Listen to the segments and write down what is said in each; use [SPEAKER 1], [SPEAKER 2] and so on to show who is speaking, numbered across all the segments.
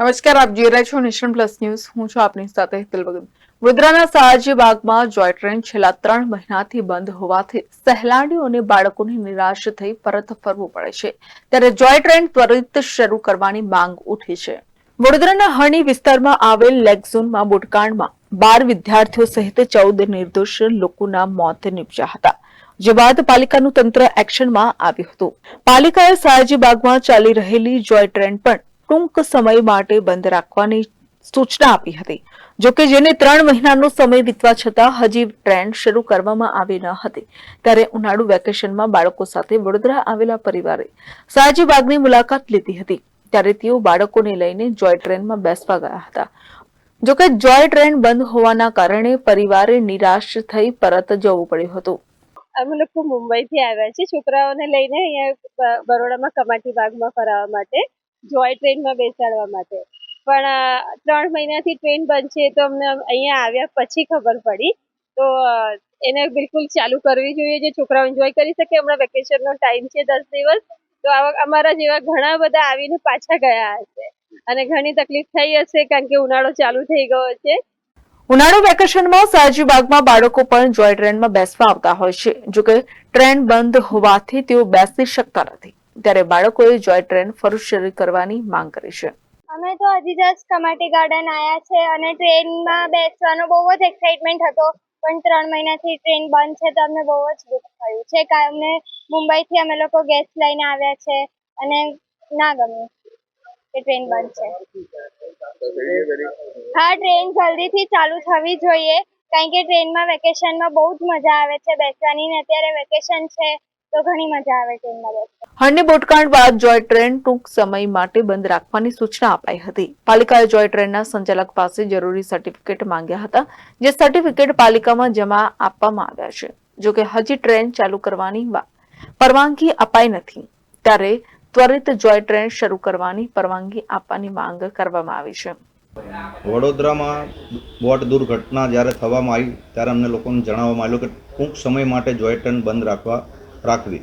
[SPEAKER 1] નમસ્કાર, આપ જોઈ રહ્યા છો નેશન પ્લસ ન્યૂઝ. હું છું આપની સાથે હેતલ વડોદરાના સયાજી બાગમાં જોય ટ્રેન છેલ્લા ત્રણ મહિનાથી બંધ હોવાથી સહેલાણીઓ અને બાળકોને નિરાશ થઈ પરત ફરવું પડે છે. ત્યારે જોય ટ્રેન ત્વરિત શરૂ કરવાની માંગ ઉઠી છે. વડોદરાના હરણી વિસ્તારમાં આવેલ લેગઝોનમાં બોટકાંડમાં બાર વિદ્યાર્થીઓ સહિત ચૌદ નિર્દોષ લોકોના મોત નીપજ્યા હતા. જે બાદ પાલિકાનું તંત્ર એક્શનમાં આવ્યું હતું. પાલિકાએ સયાજી બાગમાં ચાલી રહેલી જોય ટ્રેન પણ ટૂંક સમય માટે બંધ રાખવાની સૂચના આપી હતી. જોકે જેને ત્રણ મહિનાનો સમય વીતવા છતાં હજી ટ્રેન શરૂ કરવામાં આવી ન હતી. ત્યારે ઉનાળુ વેકેશનમાં બાળકો સાથે વડોદરા આવેલા પરિવારે સયાજી બાગની મુલાકાત લીધી હતી. ત્યારે તેઓ બાળકોને લઈને જોય ટ્રેનમાં બેસવા ગયા હતા. જોકે જોય ટ્રેન બંધ હોવાના કારણે પરિવારે નિરાશ થઈ પરત જવું પડ્યું હતું.
[SPEAKER 2] અમે લોકો મુંબઈથી આવ્યા છીએ. છોકરાઓને લઈને અહીંયા બરોડામાં કમાટી બાગમાં ફરાવવા માટે. જોય ટ્રેનમાં બેસાડવા માટે. પણ ત્રણ મહિનાથી ટ્રેન બંધ છે તો અમને અહીંયા આવ્યા પછી ખબર પડી. તો એને બિલકુલ ચાલુ કરવી જોઈએ જે છોકરાઓ એન્જોય કરી શકે. હમણાં વેકેશનનો ટાઈમ છે દસ દિવસ. તો આવા, અમારા જેવા ઘણા બધા આવીને પાછા ગયા હશે. અને ઘણી તકલીફ થઈ હશે કારણ કે ઉનાળો ચાલુ થઈ ગયો છે.
[SPEAKER 1] ઉનાળુ વેકેશનમાં સયાજી બાગમાં બાળકો પણ જોય ટ્રેનમાં બેસવા આવતા હોય છે. જોકે ટ્રેન બંધ હોવાથી તેઓ બેસી શકતા નથી. ત્યારે બાળકોએ જોય ટ્રેન ફરી શરૂ કરવાની માંગ કરી છે.
[SPEAKER 3] અમે તો હજી જસ્ટ કમાટી ગાર્ડન આવ્યા છે અને ટ્રેનમાં બેસવાનો બહુ જ એક્સાઇટમેન્ટ હતો, પણ ત્રણ મહિનાથી ટ્રેન બંધ છે તો અમને બહુ જ દુઃખ થયું છે. કારણ અમને મુંબઈથી અમે લોકો ગેસ્ટ લઈને આવ્યા છે અને ના ગમ્યું કે ટ્રેન બંધ છે. હા, ટ્રેન જલ્દીથી ચાલુ થવી જોઈએ, કારણ કે ટ્રેનમાં વેકેશનમાં બહુ જ મજા આવે છે બેસવાની ને અત્યારે વેકેશન છે તો ઘણી મજા આવે છે
[SPEAKER 1] હળની બોટકાંડ બાદ જોય ટ્રેન ટૂંક સમય માટે બંધ રાખવાની સૂચના અપાઈ હતી. પાલિકાએ જોય ટ્રેનના સંચાલક પાસે જરૂરી સર્ટિફિકેટ માંગ્યા હતા જે સર્ટિફિકેટ પાલિકામાં જમા આપવામાં આવ્યા છે. જોકે હજી ટ્રેન ચાલુ કરવાની પરવાનગી અપાઈ નથી. ત્યારે ત્વરિત જોય ટ્રેન શરૂ કરવાની પરવાનગી આપવાની માંગ કરવામાં આવી છે.
[SPEAKER 4] વડોદરામાં બોટ દુર્ઘટના જ્યારે થવામાં આવી ત્યારે અમને લોકોને જણાવવામાં આવ્યું કે ટૂંક સમય માટે જોય ટ્રેન બંધ રાખવા રાખવી.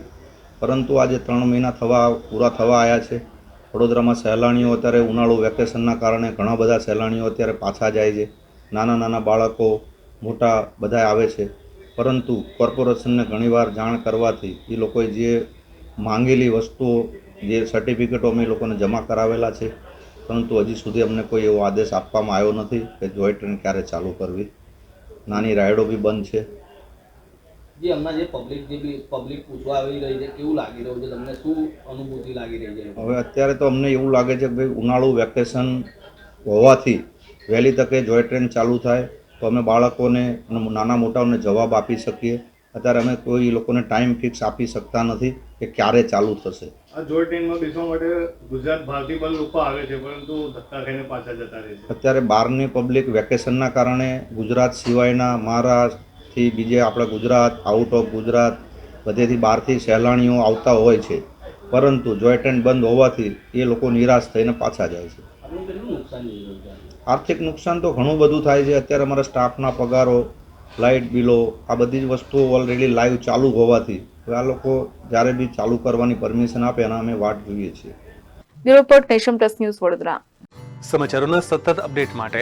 [SPEAKER 4] પરંતુ આજે ત્રણ મહિના થવા, પૂરા થવા આવ્યા છે. વડોદરામાં સહેલાણીઓ અત્યારે ઉનાળુ વેકેશનના કારણે ઘણા બધા સહેલાણીઓ અત્યારે પાછા જાય છે. નાના નાના બાળકો, મોટા બધા આવે છે. પરંતુ કોર્પોરેશનને ઘણીવાર જાણ કરવાથી એ લોકોએ જે માંગેલી વસ્તુઓ, જે સર્ટિફિકેટો અમે લોકોને જમા કરાવેલા છે, પરંતુ હજી સુધી અમને કોઈ એવો આદેશ આપવામાં આવ્યો નથી કે જોય ટ્રેન ક્યારે ચાલુ કરવી. નાની રાઇડો બી બંધ છે.
[SPEAKER 5] જે હમણાં જે પબ્લિક જે બી પબ્લિક પૂછવા આવી રહી છે કેવું લાગી રહ્યું છે તમને શું અનુભૂતિ લાગી રહી છે?
[SPEAKER 4] હવે અત્યારે તો અમને એવું લાગે છે કે ભાઈ ઉનાળુ વેકેશન હોવાથી વહેલી તકે જોય ટ્રેન ચાલુ થાય તો અમે બાળકોને અને નાના મોટાઓને જવાબ આપી શકીએ. અત્યારે અમે કોઈ લોકોને ટાઈમ ફિક્સ આપી શકતા નથી કે ક્યારે ચાલુ થશે.
[SPEAKER 6] આ જોય ટ્રેનમાં બેસવા માટે ગુજરાત ભારતી પણ લોકો આવે છે પરંતુ ધક્કા ખાઈને પાછા જતા રહે છે.
[SPEAKER 4] અત્યારે બહારની પબ્લિક વેકેશનના કારણે ગુજરાત સિવાયના મહારાષ્ટ્રથી બીજે આપણા ગુજરાત આઉટ ઓફ ગુજરાત બધેથી બહારથી સહેલાણીઓ આવતા હોય છે. પરંતુ જોય ટ્રેન બંધ હોવાથી એ લોકો નિરાશ થઈને પાછા જાય છે. આર્થિક નુકસાન તો ઘણું બધું થાય છે. અત્યારે અમારા સ્ટાફના પગારો લાઇટ બિલો આ બધી જ વસ્તુઓ ઓલરેડી લાઈવ ચાલુ હોવાથી આ લોકો જ્યારે બી ચાલુ કરવાની પરમિશન આપે એના અમે વાટ જોઈએ છીએ.
[SPEAKER 1] Bureau report Nation Plus News Vadodara.
[SPEAKER 7] સમાચારોના સતત અપડેટ માટે